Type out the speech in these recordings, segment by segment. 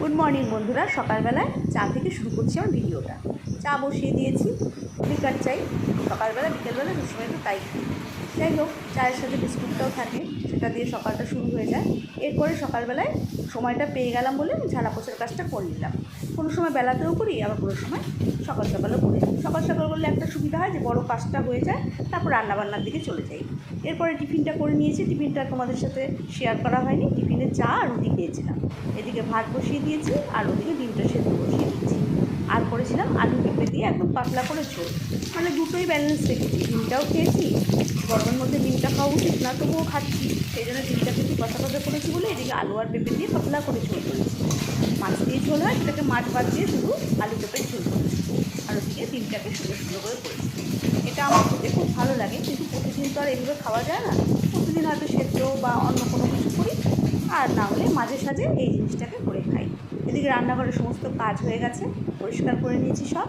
Good morning বন্ধুরা। সকালবেলায় চা থেকে শুরু করছি আমার ভিডিওটা। চা বসিয়ে দিয়েছি। লিকার চাই। সকালবেলা, বিকেলবেলা সবসময় তো তাই। যাই হোক, চায়ের সাথে বিস্কুটটাও থাকে, সেটা দিয়ে সকালটা শুরু হয়ে যায়। এরপরে সকালবেলায় সময়টা পেয়ে গেলাম বলে ঝাড়া পোছার কাজটা করে নিলাম। কোনো সময় বেলাতেও করি, আবার কোনো সময় সকাল সকালেও করি। সকাল সকাল করলে একটা সুবিধা হয় যে, বড় কাজটা হয়ে যায়, তারপর রান্নাবান্নার দিকে চলে যাই। এরপরে টিফিনটা করে নিয়েছি, টিফিনটা তোমাদের সাথে শেয়ার করা হয়নি। টিফিনে চা আর রুটি খেয়েছিলাম। এদিকে ভাত বসিয়ে দিয়েছি, আর ওদিকে ডিমটা সেদ্ধ বসিয়ে দিচ্ছি আর করেছিলাম আলু পেঁপে দিয়ে একদম পাতলা করে ঝোল মানে দুটোই ব্যালেন্স রেখেছি। ডিমটাও খেয়েছি, গরমের মধ্যে ডিমটা খাওয়া উচিত না, তবুও খাচ্ছি। সেই জন্য ডিমটাকে একটু কষা কষা করেছি বলে এদিকে আলু আর পেঁপে দিয়ে পাতলা করে ঝোল করেছি। মাছ দিয়ে ঝোল হয় সেটাকে মাছ বাদ দিয়ে শুধু আলু পেঁপের ঝোল করেছি। আর ওদিকে ডিমটাকে সুন্দর সুন্দর করে করেছি। এটা আমার খেতে খুব ভালো লাগে, কিন্তু প্রতিদিন তো আর এগুলো খাওয়া যায় না। প্রতিদিন হয়তো সেদ্ধ বা অন্য কোনো কিছু করি, আর না হলে মাঝে সাঝে এই জিনিসটাকে করে খাই। এদিকে রান্নাঘরের সমস্ত কাজ হয়ে গেছে, পরিষ্কার করে নিয়েছি সব।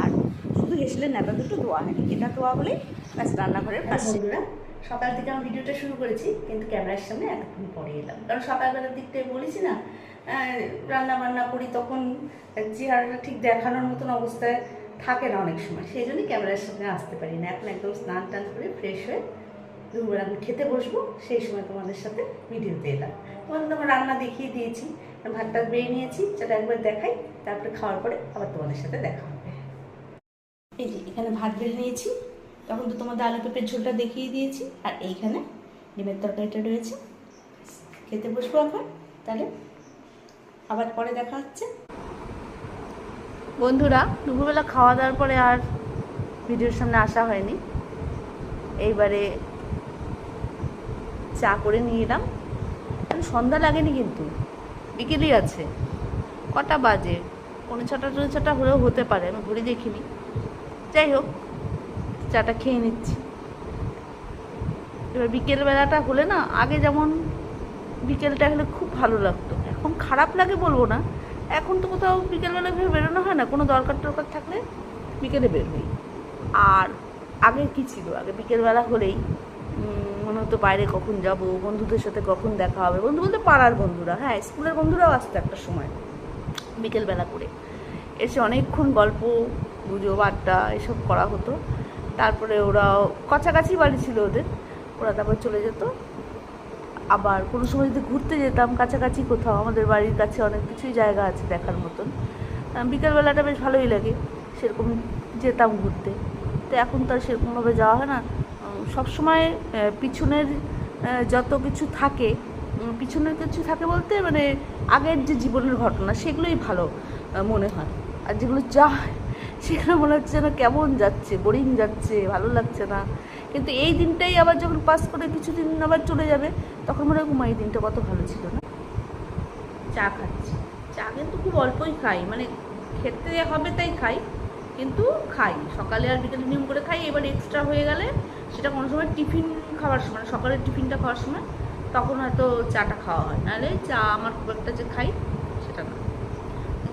আর শুধু হেসেলের ন্যাপা দুটো দোয়া হয়নি, এটা দোয়া বলে ব্যাস রান্নাঘরের বন্ধুরা, সকাল থেকে আমি ভিডিওটা শুরু করেছি, কিন্তু ক্যামেরার সামনে এতক্ষণ পরে এলাম। কারণ সকালবেলার দিকটাই বলেছি না রান্না বান্না করি তখন চেহারাটা ঠিক দেখানোর মতন অবস্থায় থাকে না অনেক সময়। সেই জন্যই ক্যামেরার সামনে আসতে পারি না। এখন একদম স্নান টান করে ফ্রেশ হয়ে দুপুরবেলা আমি খেতে বসবো, সেই সময় তোমাদের সাথে ভিডিওতে এলাম। তোমাদের তো আমার রান্না দেখিয়ে দিয়েছি ভাতটা বেয়ে নিয়েছি, সেটা একবার দেখাই, তারপরে খাওয়ার পরে আবার তোমাদের সাথে দেখা হবে। এই যে, এখানে ভাত বেড়ে নিয়েছি, তখন তো তোমাদের আলু পেঁপের ঝোলটা দেখিয়ে দিয়েছি, আর এইখানে ডিমের তরকারিটা রয়েছে। খেতে বসবো এখন, তাহলে আবার পরে দেখা হচ্ছে। বন্ধুরা, দুপুরবেলা খাওয়া দাওয়ার পরে আর ভিডিওর সামনে আসা হয়নি। এইবারে চা করে নিয়ে এলাম। সন্ধ্যা লাগেনি কিন্তু। বিকেলই আছে। কটা বাজে? পৌনে ছটা টনে ছটা হলেও হতে পারে, আমি ঘুরে দেখিনি। যাই হোক, চাটা খেয়ে নিচ্ছি। এবার বিকেলবেলাটা হলে না, আগে যেমন বিকেলটা হলে খুব ভালো লাগতো। এখন খারাপ লাগে বলব না। এখন তো কোথাও বিকেলবেলা ভেবে বেরোনো হয় না, কোনো দরকার টরকার থাকলে বিকেলে বের হই আর আগে কী ছিল? আগে বিকেলবেলা হলেই মনে হতো বাইরে কখন যাব, বন্ধুদের সাথে কখন দেখা হবে? বন্ধু বলতে পাড়ার বন্ধুরা হ্যাঁ স্কুলের বন্ধুরাও আসতো একটা সময়, বিকেলবেলা করে। এসে অনেকক্ষণ গল্প, গুজব, আড্ডা, এসব করা হতো। তারপরে ওরা কাছাকাছি বাড়ি ছিল ওদের, ওরা তারপর চলে যেত। আবার কোনো সময় যদি ঘুরতে যেতাম, কাছাকাছি কোথাও, আমাদের বাড়ির কাছে অনেক কিছুই জায়গা আছে দেখার মতন। বিকেলবেলাটা বেশ ভালোই লাগে, সেরকম যেতাম ঘুরতে। তো এখন তো আর সেরকমভাবে যাওয়া হয় না। সবসময় পিছনের যত কিছু থাকে পিছনের কিছু থাকে বলতে মানে আগের যে জীবনের ঘটনা সেগুলোই ভালো মনে হয়। আর যেগুলো যায় সেগুলো মনে হচ্ছে যেন কেমন যাচ্ছে বোরিং যাচ্ছে ভালো লাগছে না। কিন্তু এই দিনটাই আবার যখন পাস করে কিছুদিন আবার চলে যাবে তখন মনে হয় "উমা, এই দিনটা কত ভালো ছিল না? চা খাচ্ছি। চা কিন্তু খুব অল্পই খাই। মানে খেতে হবে তাই খাই। কিন্তু খাই। সকালে আর বিকেলে নিয়ম করে খাই। এবার এক্সট্রা হয়ে গেলে সেটা কোনো সময় টিফিন খাওয়ার সময় মানে সকালের টিফিনটা খাওয়ার সময় তখন হয়তো চাটা খাওয়া হয়। নাহলে চা আমার খুব একটা যে খাই সেটা না।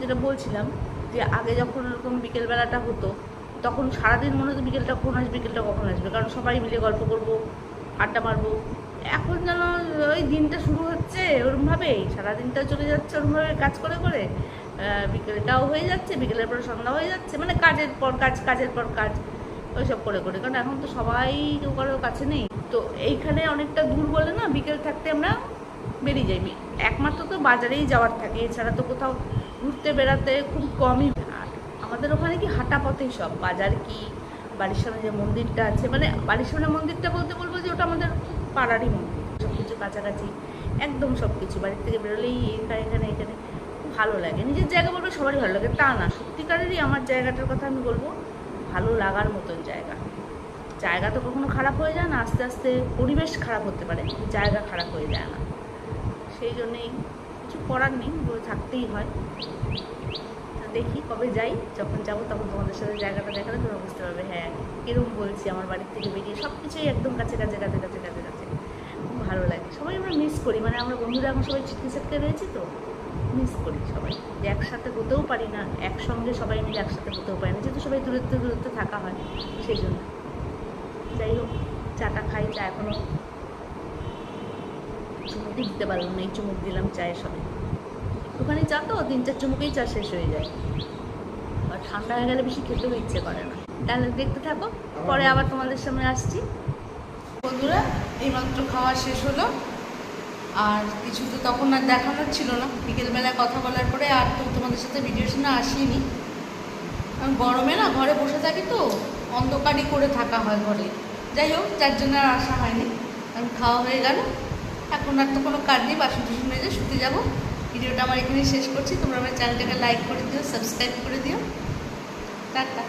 যেটা বলছিলাম যে আগে যখন এরকম বিকেলবেলাটা হতো, তখন সারাদিন মনে হতো বিকেলটা কখন আসবে, বিকেলটা কখন আসবে। কারণ সবাই মিলে গল্প করব, আড্ডা মারবো। এখন যেন ওই দিনটা শুরু হচ্ছে ওরমভাবেই। সারাদিনটা চলে যাচ্ছে ওরমভাবে কাজ করে করে। বিকেলটাও হয়ে যাচ্ছে, বিকেলের পর সন্ধ্যা হয়ে যাচ্ছে মানে কাজের পর কাজ, কাজের পর কাজ, ওইসব করে করে। কারণ এখন তো সবাই কেউ কারোর কাছে নেই। তো এইখানে অনেকটা দূর বলে না, বিকেল থাকতে আমরা বেরিয়ে যাই। একমাত্র তো বাজারেই যাওয়ার থাকে, এছাড়া তো কোথাও ঘুরতে বেড়াতে খুব কমই। আমাদের ওখানে কি হাঁটা পথেই সব, বাজার কি, বাড়ির সামনে যে মন্দিরটা আছে মানে বাড়ির সামনে মন্দিরটা বলতে বলব যে ওটা আমাদের পাড়ারই মন্দির। সব কিছু কাছাকাছি, একদম সব কিছু বাড়ির থেকে বেরোলেই এখানে এখানে এখানে। ভালো লাগে। নিজের জায়গা বলবে সবারই ভালো লাগে। তা না, সত্যিকারেরই আমার জায়গাটার কথা আমি বলব, ভালো লাগার মতন জায়গা। জায়গা তো কখনো খারাপ হয়ে যায় না, আস্তে আস্তে পরিবেশ খারাপ হতে পারে, জায়গা খারাপ হয়ে যায় না। সেই জন্যেই কিছু করার নেই থাকতেই হয়। দেখি কবে যাই, যখন যাব তখন তোমাদের সাথে জায়গাটা দেখালে তোমরা বুঝতে পারবে হ্যাঁ এরকম বলছি আমার বাড়ির থেকে বেরিয়ে সব কিছুই একদম কাছে কাছে কাছে কাছে কাছে কাছে। খুব ভালো লাগে। সবাই আমরা মিস করি মানে আমরা বন্ধুরা এখন সবাই চিকিৎসাকে রয়েছি তো। মিস করি সবাই। যে একসাথে হতেও পারি না, একসঙ্গে সবাই মিলে একসাথে হতেও পারি না। যেহেতু সবাই দূরত্বে দূরত্বে থাকা হয় সেই জন্য। যাই হোক, চাটা খাই, চা এখনও চুমুকই দিতে পারলাম না, এই চুমুক দিলাম চায়ের সঙ্গে একটুখানি চা তো, তিন চার চুমুকেই চা শেষ হয়ে যায়। আর ঠান্ডা হয়ে গেলে বেশি খেতেও ইচ্ছে করে না। তাহলে দেখতে থাকো, পরে আবার তোমাদের সামনে আসছি। বন্ধুরা, এইমাত্র খাওয়া শেষ হলো। আর কিছু তো তখন আর দেখানোর ছিল না। বিকেলবেলায় কথা বলার পরে আর তো তোমাদের সাথে ভিডিওর শুনে আসিনি। কারণ গরমে না ঘরে বসে থাকি তো অন্ধকারই করে থাকা হয় ঘরে। যাই হোক, যার জন্য আর আসা হয়নি। কারণ খাওয়া হয়ে গেল। এখন আর তো কোনো কাজ নেই, বাসন টুসন মেজে শুতে যাব। ভিডিওটা আমার এখানে শেষ করছি। তোমরা আমার চ্যানেলটাকে লাইক করে দিও সাবস্ক্রাইব করে দিও। টাটা।